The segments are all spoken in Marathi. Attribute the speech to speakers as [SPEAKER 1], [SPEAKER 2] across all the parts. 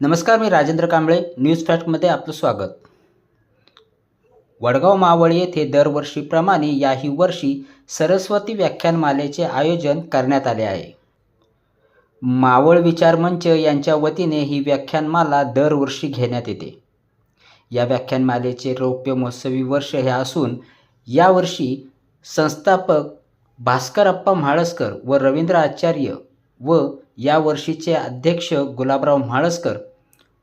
[SPEAKER 1] नमस्कार मी राजेंद्र कांबळे न्यूज फॅक्टमध्ये आपलं स्वागत. वडगाव मावळ येथे दरवर्षीप्रमाणे याही वर्षी सरस्वती व्याख्यानमालेचे आयोजन करण्यात आले आहे. मावळ विचार मंच यांच्या वतीने ही व्याख्यानमाला दरवर्षी घेण्यात येते. या व्याख्यानमालेचे रौप्य महोत्सवी वर्ष हे असून यावर्षी संस्थापक भास्करप्पा म्हाळसकर व रवींद्र आचार्य व या वर्षीचे अध्यक्ष गुलाबराव म्हाळसकर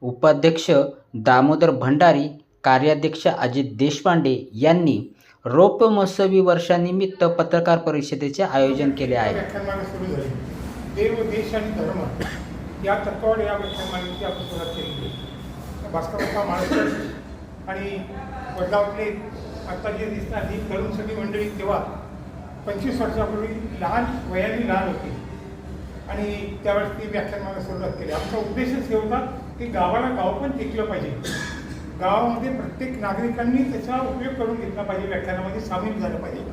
[SPEAKER 1] उपाध्यक्ष दामोदर भंडारी कार्याध्यक्ष अजित देशपांडे यांनी रौप्य महोत्सवी वर्षानिमित्त पत्रकार परिषदेचे आयोजन केले आहे.
[SPEAKER 2] देव देश आणि धर्म या तत्वावर या व्याख्यानमालेची आपण सुरुवात केली आहे. भास्करप्पा महाराष्ट्र आणि वडगावातले आता जे दिसतात ही तरुण सगळी मंडळी तेव्हा पंचवीस वर्षापूर्वी लहान वयाने लहान होती. आणि त्यावेळेस ती व्याख्यानमाला सुरुवात केली. आमचा उद्देशच हे होता की गावाला गाव पण टिकलं पाहिजे. गावामध्ये प्रत्येक नागरिकांनी त्याचा उपयोग करून घेतला पाहिजे व्याख्यानामध्ये सामील झालं पाहिजे.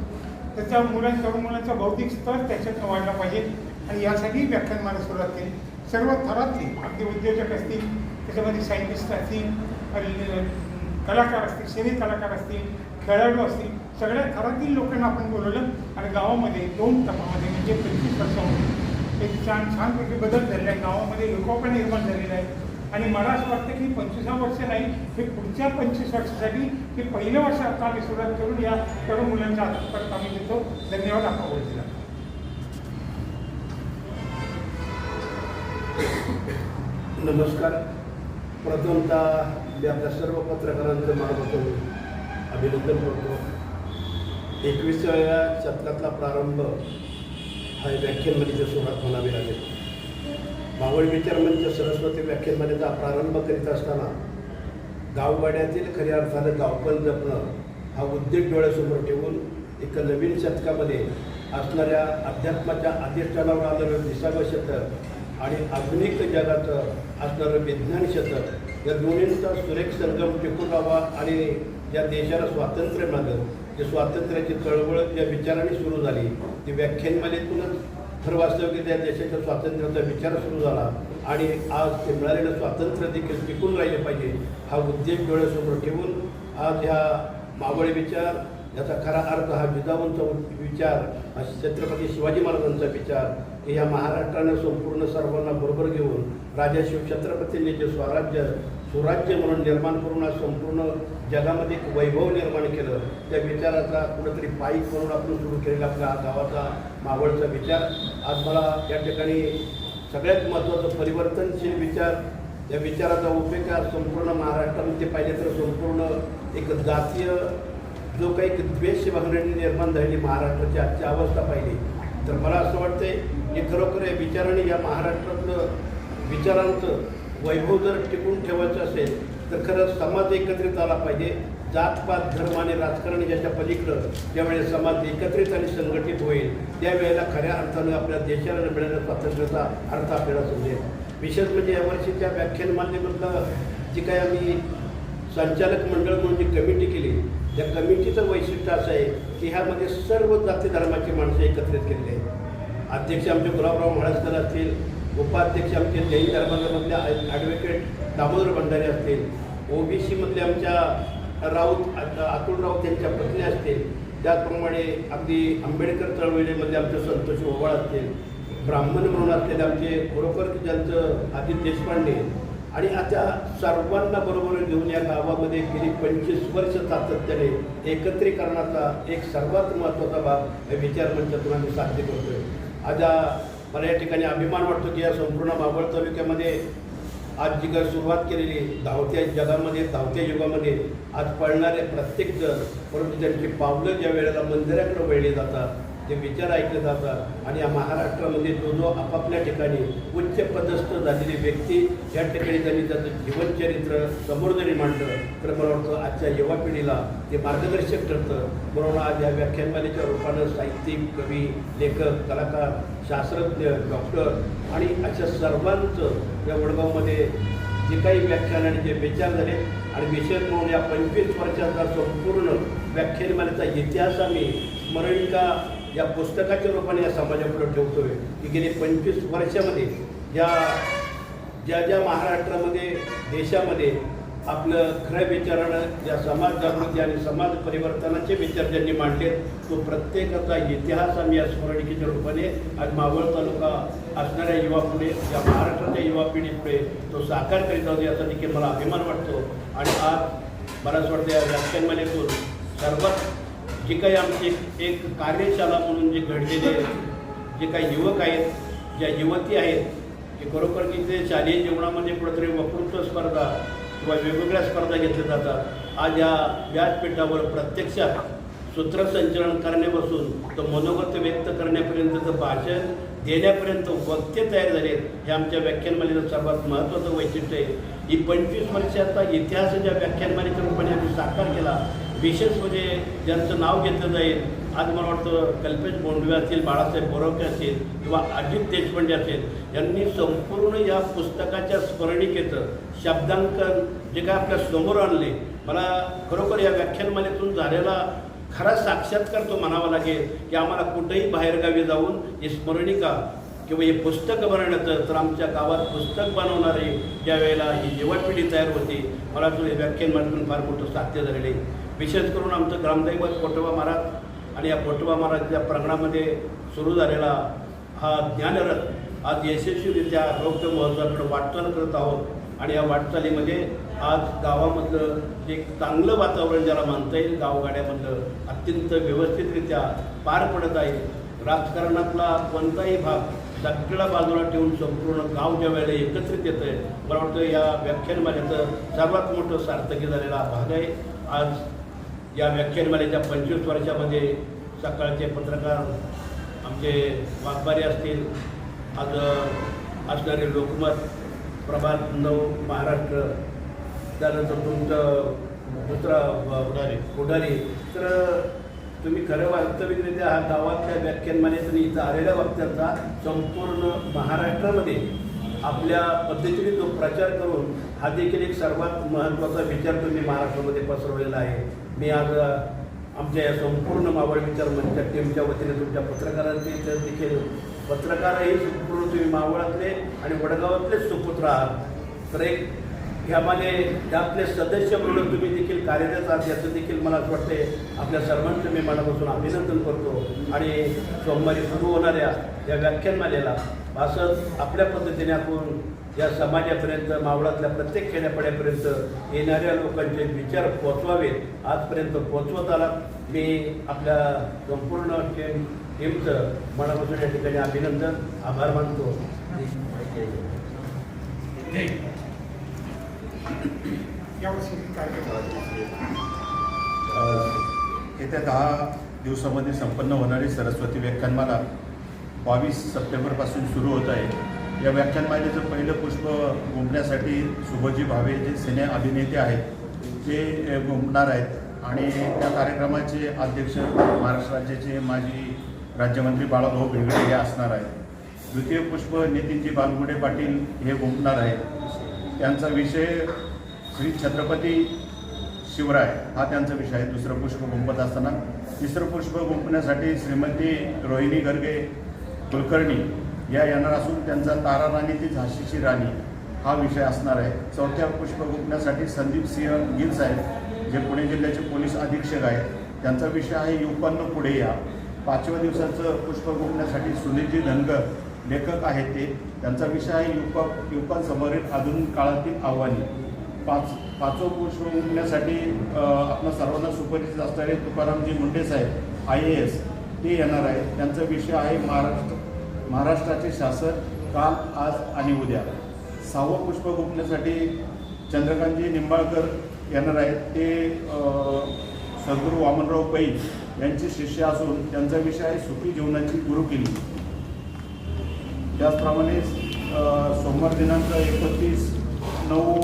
[SPEAKER 2] त्याच्या मुलां तरुण मुलांचा बौद्धिक स्तर त्याच्यात वाढला पाहिजे आणि यासाठी व्याख्यानमाला सुरुवात केली. सर्व थरातली अगदी उद्योजक असतील त्याच्यामध्ये सायंटिस्ट असतील कलाकार असतील सिने कलाकार असतील खेळाडू असतील सगळ्या थरातील लोकांना आपण बोलवलं आणि गावामध्ये दोन टप्प्यामध्ये म्हणजे पंचवीस वर्षामध्ये एक छान छानपैकी बदल झालेला आहे गावामध्ये लोकोपण निर्माण झालेला आहे. आणि मला असं वाटतं की पंचवीसा वर्ष नाही हे पुढच्या पंचवीस वर्षासाठी हे पहिलं वर्ष आता आम्ही सुरुवात करून या तरुण मुलांच्या आत्मपर्यंत आम्ही देतो. धन्यवाद आपण बोलतो
[SPEAKER 3] नमस्कार. प्रथमता मी आपल्या सर्व पत्रकारांचं मार्फतून अभिनंदन करतो. एकविसाव्या शतकातला प्रारंभ हा व्याख्यानमालेची सुरुवात म्हणावी लागेल. मावळ विचारमंच सरस्वती व्याख्यानमालेचा प्रारंभ करीत असताना गाववाड्यातील खऱ्या अर्थानं गावपण जपणं हा उद्योग डोळ्यासमोर ठेवून एका नवीन शतकामध्ये असणाऱ्या अध्यात्माच्या अधिष्ठानावर आलेलं विसावं शतक आणि आधुनिक जगाचं असणारं विज्ञान शतक या दोन्हींचा सुरेख संगम टिकून राहावा आणि या देशाला स्वातंत्र्य मिळालं जे स्वातंत्र्याची चळवळ ज्या विचाराने सुरू झाली. ती व्याख्यानमालेतूनच खरं वास्तव की त्या देशाच्या स्वातंत्र्याचा विचार सुरू झाला. आणि आज ते मिळालेलं स्वातंत्र्य देखील टिकून राहिले पाहिजे हा उद्देश डोळ्यासमोर ठेवून आज ह्या मावळी विचार याचा खरा अर्थ हा जिजाऊंचा विचार हा छत्रपती शिवाजी महाराजांचा विचार की या महाराष्ट्रानं संपूर्ण सर्वांना बरोबर घेऊन राजा शिवछत्रपतींनी जे स्वराज्य सुराज्य म्हणून निर्माण करून आज संपूर्ण जगामध्ये एक वैभव निर्माण केलं त्या विचाराचा कुठंतरी पायी करून आपण सुरू केलेला आपल्या गावाचा मावळचा विचार. आज मला या ठिकाणी सगळ्यात महत्त्वाचं परिवर्तनशील विचार या विचाराचा उपयोग हा संपूर्ण महाराष्ट्रामध्ये पाहिजे तर संपूर्ण एक जातीय जो काही द्वेष भावनेने निर्माण झालेली महाराष्ट्राची आजची अवस्था पाहिली. तर मला असं वाटतंय की खरोखर या विचाराने या महाराष्ट्रातलं विचारांचं वैभव जर टिकून ठेवायचं असेल तर खरं समाज एकत्रित आला पाहिजे. जातपात धर्म आणि राजकारण याच्या पलीकडं ज्यावेळेस समाज एकत्रित आणि संघटित होईल त्यावेळेला खऱ्या अर्थानं आपल्या देशाला मिळणाऱ्या स्वातंत्र्याचा अर्थ आपल्याला समजेल. विशेष म्हणजे यावर्षीच्या व्याख्यानमालेमधलं जी काय आम्ही संचालक मंडळ म्हणून जी कमिटी केली त्या कमिटीचं वैशिष्ट्य असं आहे की ह्यामध्ये सर्व जाती धर्माची माणसं एकत्रित केलेली आहेत. अध्यक्ष आमचे गुलाबराव महाराजकर असतील उपाध्यक्ष आमचे जैन धर्मामधले ॲडव्होकेट दामोदर भंडारे असतील ओबीसीमधले आमच्या राऊत आता अतुल राऊत यांच्या पत्नी असतील त्याचप्रमाणे अगदी आंबेडकर चळवळीमध्ये आमचे संतोष ओवाळ असतील ब्राह्मण म्हणून असलेले आमचे खरोखर ज्यांचं आदित्य देशपांडे आणि आता सर्वांना बरोबर घेऊन या गावामध्ये गेली पंचवीस वर्ष सातत्याने एकत्रीकरणाचा एक सर्वात महत्त्वाचा भाग विचार मंचातून आम्ही साध्य करतोय. आज मला या ठिकाणी अभिमान वाटतो की या संपूर्ण मावळ तालुक्यामध्ये आज जी काही सुरुवात केलेली धावत्या जगामध्ये धावत्या युगामध्ये आज पळणारे प्रत्येक जण परंतु त्यांची पावलं ज्या वेळेला मंदिराकडे वळली जातात ते विचार ऐकले जातात आणि या महाराष्ट्रामध्ये जो जो आपापल्या ठिकाणी उच्च पदस्थ झालेली व्यक्ती या ठिकाणी त्यांनी त्याचं जीवनचरित्र समोर जरी मांडलं तर मला वाटतं आजच्या युवा पिढीला ते मार्गदर्शक ठरतं. म्हणून आज या व्याख्यानमालेच्या रूपानं साहित्यिक कवी लेखक कलाकार शास्त्रज्ञ डॉक्टर आणि अशा सर्वांचं या वडगावमध्ये जे काही व्याख्यान आणि जे विचार झाले आणि विशेष म्हणून या पंचवीस वर्षाचा संपूर्ण व्याख्यानमालेचा इतिहास आम्ही स्मरणिका या पुस्तकाच्या रूपाने या समाजापुढे ठेवतोय. की गेली पंचवीस वर्षामध्ये या ज्या ज्या महाराष्ट्रामध्ये देशामध्ये आपलं खरं विचारानं ज्या समाज जागृती आणि समाज परिवर्तनाचे विचार ज्यांनी मांडले तो प्रत्येकाचा इतिहास आम्ही या स्मरणिकेच्या रूपाने आज मावळ तालुका असणाऱ्या युवा पुढे या महाराष्ट्राच्या युवा पिढीपुढे तो साकार करीत आहोत याचा देखील मला अभिमान वाटतो. आणि आज मला असं वाटतं या व्याख्यानमालेतून सर्वात जे काही आमची एक कार्यशाला म्हणून जे घडलेले जे काही युवक आहेत ज्या युवती आहेत जे खरोखर की ते शालेय जीवनामध्ये कुठेतरी वक्तृत्व स्पर्धा किंवा वेगवेगळ्या स्पर्धा घेतल्या जातात आज या व्यासपीठावर प्रत्यक्षात सूत्रसंचलन करण्यापासून तो मनोगत व्यक्त करण्यापर्यंतचं भाषण देण्यापर्यंत वक्ते तयार झालेत हे आमच्या व्याख्यानमालेचं सर्वात महत्त्वाचं वैशिष्ट्य आहे. ही पंचवीस वर्षाचा इतिहास ज्या व्याख्यानमालेच्या रूपाने आम्ही साकार केला विशेष म्हणजे ज्यांचं नाव घेतलं जाईल आज मला वाटतं कल्पेश बोंडवे असतील बाळासाहेब बोरवके असतील किंवा अजित देशपांडे असेल यांनी संपूर्ण या पुस्तकाच्या स्मरणिकेचं शब्दांकन जे काय आपल्यासमोर आणले मला खरोखर या व्याख्यानमालेतून झालेला खरा साक्षात्कार तो म्हणावा लागेल की आम्हाला कुठेही बाहेरगावी जाऊन ही स्मरणिका किंवा हे पुस्तक बनवण्याचं तर आमच्या गावात पुस्तक बनवणारे ज्या वेळेला ही युवा पिढी तयार होती मला तुझे व्याख्यानमालेतून फार मोठं साध्य झालेलं आहे. विशेष करून आमचं ग्रामदैवत कोटोबा महाराज आणि या पोटवा महाराजच्या प्रांगणामध्ये सुरू झालेला हा ज्ञानरथ आज यशस्वीरित्या रौप्य महोत्सवाकडे वाटचाल करत आहोत. आणि या वाटचालीमध्ये आज गावामधलं एक चांगलं वातावरण ज्याला मानता येईल गावगाड्यामधलं अत्यंत व्यवस्थितरित्या पार पडत आहे. राजकारणातला कोणताही भाग सगळ्या बाजूला ठेवून संपूर्ण गाव ज्या वेळेला एकत्रित येतं आहे मला वाटतं या व्याख्यानमाल्याचं सर्वात मोठं सार्थकी झालेला भाग आहे. आज या व्याख्यानमालेच्या पंचवीस वर्षामध्ये सकाळचे पत्रकार आमचे वाघबारे असतील आज असणारे लोकमत प्रभात नऊ महाराष्ट्र त्यानंतर तुमचं दुसरा पुढारी पुढारी तर तुम्ही खरं वास्तविकरित्या हा गावातल्या व्याख्यानमालेत आणि इथं आलेल्या वक्त्यांचा संपूर्ण महाराष्ट्रामध्ये आपल्या पद्धतीने तो प्रचार करून हा देखील एक सर्वात महत्त्वाचा विचार तुम्ही महाराष्ट्रामध्ये पसरवलेला आहे. मी आज आमच्या या संपूर्ण मावळ विचार मंचच्या टीमच्या वतीने तुमच्या पत्रकारांचे देखील पत्रकारही संपूर्ण तुम्ही मावळातले आणि वडगावातलेच सुपुत्र आहात. तर एक ह्यामध्ये त्यातले सदस्य म्हणून तुम्ही देखील कार्यरत आहात याचं देखील मला असं वाटते आपल्या सर्वांचं मी मनापासून अभिनंदन करतो. आणि सोमवारी सुरू होणाऱ्या या व्याख्यानमालेला असंच आपल्या पद्धतीने आपण या समाजापर्यंत मावळातल्या प्रत्येक खेड्यापाड्यापर्यंत येणाऱ्या लोकांचे विचार पोचवावेत आजपर्यंत पोचवत आला मी आपल्या संपूर्ण टीम टीमचं मनापासून या ठिकाणी अभिनंदन आभार मानतो.
[SPEAKER 2] यावर्षी
[SPEAKER 4] येत्या दहा दिवसामध्ये संपन्न होणारी सरस्वती व्याख्यानमाला बावीस सप्टेंबरपासून सुरू होत आहे. या व्याख्यानमालेचं पहिलं पुष्प गुंफण्यासाठी शुभजी भावे जे सिने अभिनेते आहेत ते अ, आहेत. आणि त्या कार्यक्रमाचे अध्यक्ष महाराष्ट्र राज्याचे माजी राज्यमंत्री बाळाभाऊ भेगडे हे असणार आहेत. द्वितीय पुष्प नितीनजी बालगुडे पाटील हे गुंफणार आहेत. त्यांचा विषय श्री छत्रपती शिवराय हा त्यांचा विषय आहे. दुसरं पुष्प गुंपत असताना. तिसरं पुष्प गुंपण्यासाठी श्रीमती रोहिणी गर्गे कुलकर्णी या येणार असून त्यांचा तारा राणी ती झाशीची राणी हा विषय असणार आहे. चौथ्या पुष्प गुंपण्यासाठी संदीप सिंह गिल साहेब जे पुणे जिल्ह्याचे पोलीस अधीक्षक आहेत त्यांचा विषय आहे. युवकांना पुढे या. पाचव्या दिवसाचं पुष्प गुंपण्यासाठी सुनीलजी धनगर लेखक आहेत ते. त्यांचा विषय आहे युवक युवकांसमोरील आधुनिक काळातील आव्हाने. पाच पाचवं पुष्प गुंफण्यासाठी आपल्या सर्वांना सुपरिचित असणारे Tukaramji Munde saheb I A S ते येणार आहेत. त्यांचा विषय आहे महाराष्ट्र महाराष्ट्राचे शासन काल आज आणि उद्या. सहावं पुष्प गुंफण्यासाठी चंद्रकांतजी निंबाळकर येणार आहेत. ते सद्गुरू वामनराव पै यांचे शिष्य असून त्यांचा विषय आहे सुखी जीवनाची गुरुकिल्ली. त्याचप्रमाणे सोमवार दिनांक एकोणतीस नऊ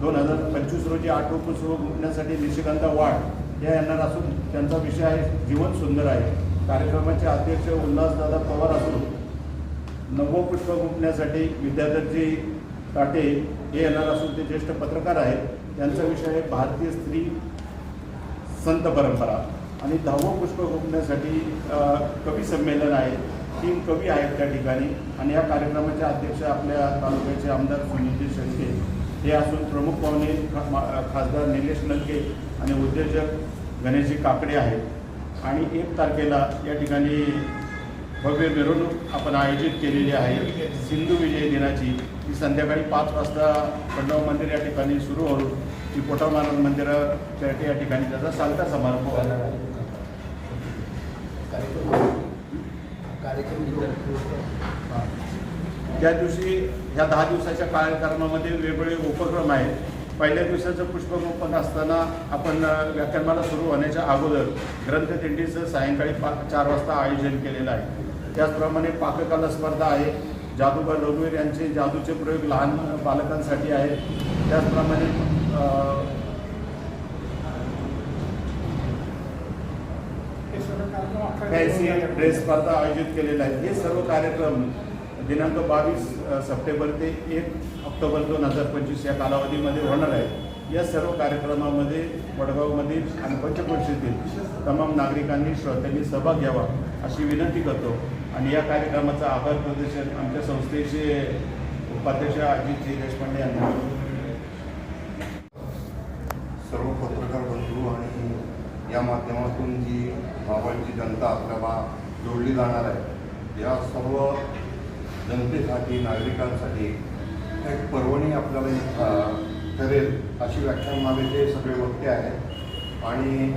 [SPEAKER 4] दोन हजार पंचवीस रोजी आठवं पुष्प गुंफण्यासाठी निशिकांता वाढ या येणार असून त्यांचा विषय आहे जीवन सुंदर आहे. कार्यक्रमाचे अध्यक्ष उल्हासदादा पवार असून नवो पुष्प गुंपण्यासाठी विद्याधरजी टाटे हे येणार असून ते ज्येष्ठ पत्रकार आहेत. त्यांचा विषय आहे भारतीय स्त्री संत परंपरा. आणि दहावं पुष्प गुंपण्यासाठी कवी संमेलन आहे. तीन कवी आहेत त्या ठिकाणी. आणि या कार्यक्रमाचे अध्यक्ष आपल्या तालुक्याचे आमदार सुनीलजी शेळके. हे असून प्रमुख पाहुणे मा- खासदार निलेश नलके आणि उद्योजक गणेशजी काकडे आहेत. आणि एक तारखेला या ठिकाणी भव्य मिरवणूक आपण आयोजित केलेली आहे. सिंधू विजय दिनाची. ती संध्याकाळी पाच वाजता खंडोबा मंदिर या ठिकाणी सुरू होऊन ती पोटामानंद महाराज मंदिराच्या या ठिकाणी त्याचा सालता समारंभ होणार आहे. त्या दिवशी ह्या दहा दिवसाच्या कार्यक्रमामध्ये वेगवेगळे उपक्रम आहेत पहिल्या दिवसाचं पुष्पगोपन असताना आपण व्याख्यानमाला सुरू होण्याच्या अगोदर ग्रंथदिंडीचं सायंकाळी पा चार वाजता आयोजन केलेलं आहे. त्याचप्रमाणे पाककला स्पर्धा आहे जादूगर रघुवीर यांचे जादूचे प्रयोग लहान बालकांसाठी आहेत. त्याचप्रमाणे अ,
[SPEAKER 2] हे सगळं कार्यक्रम अख्खा
[SPEAKER 4] फॅन्सी ड्रेस स्पर्धा आयोजित केलेल्या आहेत हे सर्व कार्यक्रम दिनांक बावीस सप्टेंबर ते एक ऑक्टोबर दोन हजार पंचवीस या कालावधीमध्ये होणार आहे या सर्व कार्यक्रमामध्ये वडगावमधील आणि पंचक्रोशीतील तमाम नागरिकांनी श्रोत्यांनी सहभाग घ्यावा अशी विनंती करतो आणि या कार्यक्रमाचं आभार प्रदर्शन आमच्या संस्थेचे उपाध्यक्ष अजितजी देशपांडे यांना
[SPEAKER 5] सर्व पत्रकार बंधू आणि या माध्यमातून जी मावळची जनता आपल्याला जोडली जाणार आहे या सर्व जनतेसाठी नागरिकांसाठी एक पर्वणी आपल्याला ठरेल अशी व्याख्यानमालेचे सगळे वक्ते आहेत. आणि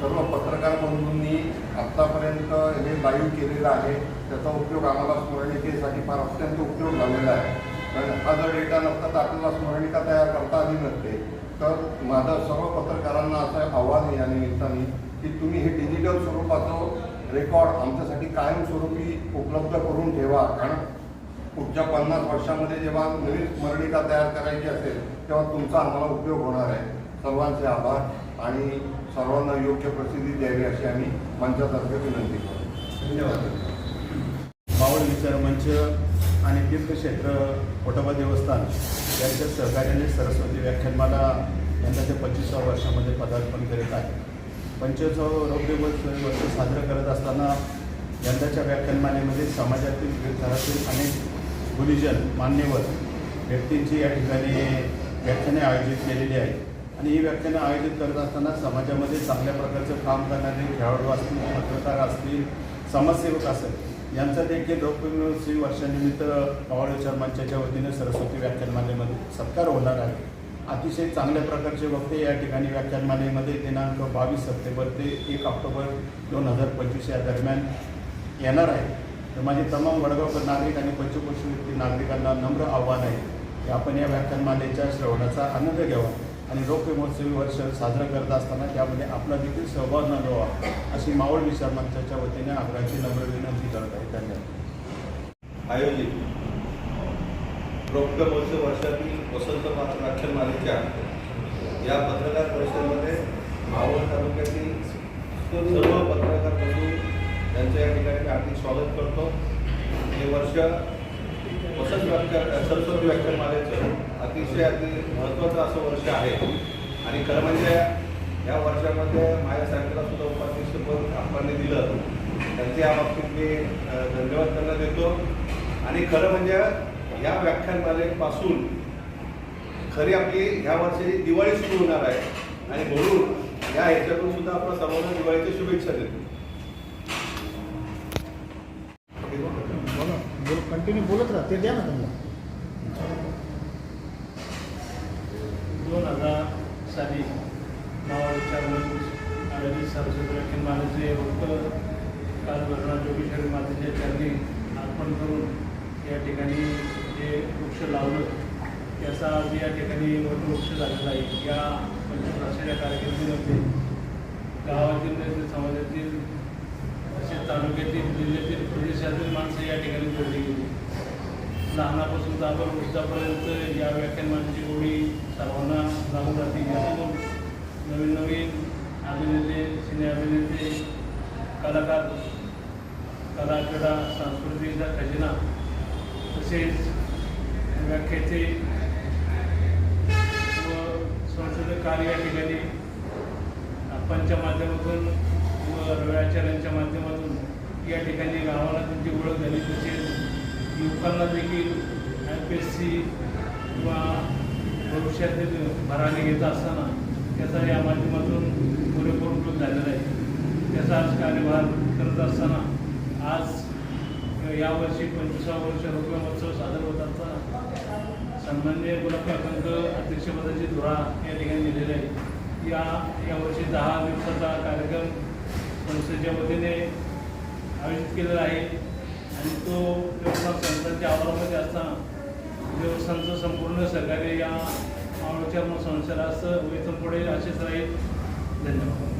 [SPEAKER 5] सर्व पत्रकार बंधूंनी आत्तापर्यंत हे लाईव्ह केलेलं आहे त्याचा उपयोग आम्हाला स्मरणिकेसाठी फार अत्यंत उपयोग झालेला आहे. कारण हा जर डेटा नसता तर आपल्याला स्मरणिका तयार करता आली नसते. तर माझं सर्व पत्रकारांना असं आव्हान आहे या निमित्ताने की तुम्ही हे डिजिटल स्वरूपाचं रेकॉर्ड आमच्यासाठी कायमस्वरूपी उपलब्ध करून ठेवा. कारण पुढच्या पन्नास वर्षामध्ये जेव्हा नवीन स्मरणिका तयार करायची असेल तेव्हा तुमचा आम्हाला उपयोग होणार आहे. सर्वांचे आभार आणि सर्वांना योग्य प्रसिद्धी द्यावी अशी आम्ही मंचातर्फे विनंती करतो. धन्यवाद.
[SPEAKER 4] मावळ विचार मंच आणि तीर्थक्षेत्र कोटोबा देवस्थान यांच्या सहकार्याने सरस्वती व्याख्यानमाला यंदाच्या पंचवीसाव्या वर्षामध्ये पदार्पण करीत आहे. पंचवीसावं रौद्र वर्ष वर्ष साजरं करत असताना यंदाच्या व्याख्यानमालेमध्ये समाजातील थरातील अनेक गुरुजन मान्यवर व्यक्तींची या ठिकाणी व्याख्याने आयोजित केलेली आहेत. आणि ही व्याख्यानं आयोजित करत असताना समाजामध्ये चांगल्या प्रकारचं काम करणारे खेळाडू असतील पत्रकार असतील समाजसेवक असेल यांचा देखील रौप्यमहोत्सवी वर्षानिमित्त पावळ विचार मंचाच्या वतीने सरस्वती व्याख्यानमालेमध्ये सत्कार होणार आहे. अतिशय चांगल्या प्रकारचे वक्ते या ठिकाणी व्याख्यानमालेमध्ये दिनांक बावीस सप्टेंबर ते एक ऑक्टोबर दोन हजार पंचवीस या दरम्यान येणार आहे. तर माझे तमाम वडगावकर नागरिक आणि पंचकोशी नागरिकांना नम्र आव्हान आहे की आपण या व्याख्यानमालेच्या श्रवणाचा आनंद घ्यावा. आणि रौप्य महोत्सवी वर्ष साजरं करत असताना त्यामध्ये आपला देखील सहभाग नोंदवा अशी मावळ विचार मंचाच्या वतीने आग्रहाची नम्र विनंती करत आहे. धन्यवाद.
[SPEAKER 6] आयोजित रौप्य महोत्सव वर्षातील वसंत पात्र व्याख्यानमालेच्या या पत्रकार परिषदेमध्ये मावळ तालुक्यातील सर्व पत्रकार बंधू त्यांच्या या ठिकाणी आर्थिक स्वागत करतो. हे वर्ष वसंत व्याख्या सरस्वती व्याख्यानमालेचं अतिशय अति महत्त्वाचं असं वर्ष आहे. आणि खरं म्हणजे या वर्षामध्ये माझ्या माझ्यासारख्याला सुद्धा उपाध्यक्षपद आपण दिलं. त्यांचे या बाबतीत मी धन्यवाद त्यांना देतो. आणि खरं म्हणजे या व्याख्यानमालेपासून खरी आपली ह्या वर्षी दिवाळी सुरू होणार आहे. आणि म्हणून या ह्याच्यातून सुद्धा आपण सर्वांना दिवाळीच्या शुभेच्छा देतो.
[SPEAKER 2] कंटिन्यू बोलत राहते द्या ना त्यांना
[SPEAKER 7] दोन हजार साली नावाच्या आयोजित सरस्वती व्याख्यानमालेचे वक्त काल भरणार जोगेश्वरी मातेच्या चरणी अर्पण करून या ठिकाणी जे वृक्ष लावलं त्याचा आज या ठिकाणी वटवृक्ष झालेला आहे. या म्हणजे पंचवर्षाच्या कारकिर्दीमध्ये गावातील समाजातील तसेच तालुक्यातील जिल्ह्यातील प्रदेशातील माणसं या ठिकाणी जोडली गेली लहानापासून तर आपण वृद्धापर्यंत या व्याख्यानमालेची गोडी सर्वांना लागू जाते. यातून नवीन नवीन अभिनेते सिने अभिनेते कलाकार कला संस्कृतीचा खजिना तसेच व्याख्याचे व संशोधन कार्य या ठिकाणी आपणच्या माध्यमातून व रव्याचार्यांच्या माध्यमातून या ठिकाणी गावाला त्यांची ओळख झाली. तसेच युवकांना देखील एम पी एस सी किंवा भविष्यातील भराने घेत असताना त्याचा या माध्यमातून पुरेपूर उपयोग झालेला आहे. त्याचा आज कार्यभार करत असताना आज यावर्षी पंचवीसा वर्ष रुपये महोत्सव सादर होत असताना सन्मान्य गुलाबकाकंक अध्यक्षपदाची धुरा या ठिकाणी दिलेली आहे. या यावर्षी दहा दिवसाचा कार्यक्रम संस्थेच्या वतीने आयोजित केलेला आहे आणि तो व्यवस्था संस्थांच्या आवारामध्ये असताना देवस्थानचं संपूर्ण सहकार्य या मावळच्या संस्थेला असं वेतन पुढे असेच राहील. धन्यवाद.